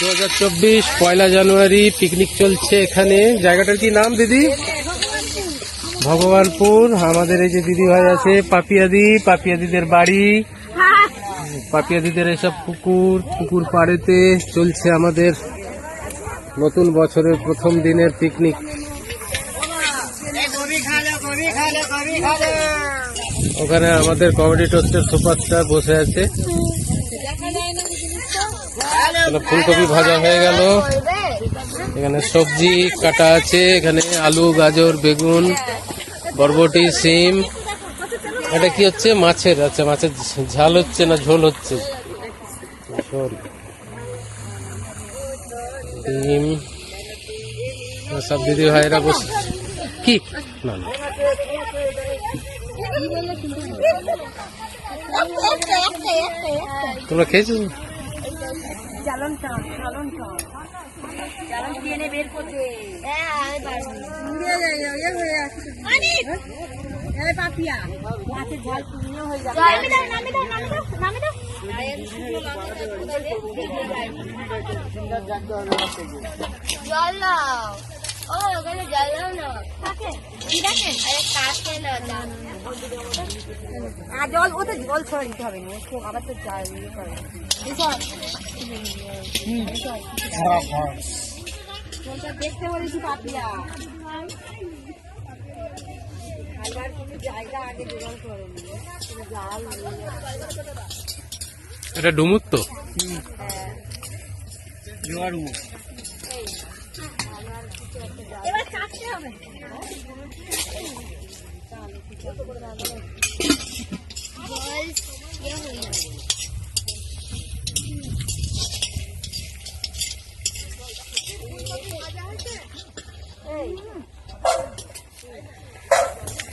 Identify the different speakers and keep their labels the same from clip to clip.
Speaker 1: দু হাজার চব্বিশ, পয়লা জানুয়ারি পিকনিক চলছে এখানে। জায়গাটার কি নাম, দিদি? ভগবানপুর। আমাদের এই যে দিদি ভাই আছে, পাপিয়াদি। পাপিয়াদিদের বাড়ি। পাপিয়াদিদের এসব পুকুর পুকুর পাড়েতে চলছে আমাদের নতুন বছরের প্রথম দিনের পিকনিক। ওখানে আমাদের কমেডি টোস্টের সুপারস্টার বসে আছে। ফুলকপি ভাজা হয়ে গেল। এখানে সবজি কাটা আছে। এখানে আলু, গাজর, বেগুন, বরবটি, সিম এটা কি হচ্ছে? মাছের আচ্ছা মাছের ঝাল হচ্ছে না ঝোল হচ্ছে? ঝোল ডিম। সব দিদি ভাইরা বসে কি? না না। তোমরা খেয়েছো?
Speaker 2: বের করছে
Speaker 3: জল ও ওখানে জল না। কাকে? আরে কাকে না
Speaker 2: আর জল ওতে জল ছড়া দিতে হবে না আবার তো জল ইয়ে করে। দেখতে বলেছি পাপিয়া। খাইবার কোনো জায়গা আগে জোগাড় করে নিয়ে জাল
Speaker 1: এটা ডুমুর তো?
Speaker 2: এবার কাটতে হবে
Speaker 3: জল ইয়ে হয়ে যাবে
Speaker 2: একটা ইয়ে দিয়ে দে। সেই গাছ তোমার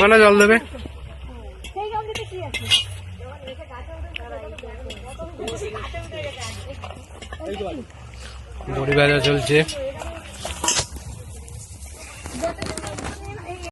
Speaker 1: মানে জল দেবে। বড়ি ভাজা চলছে।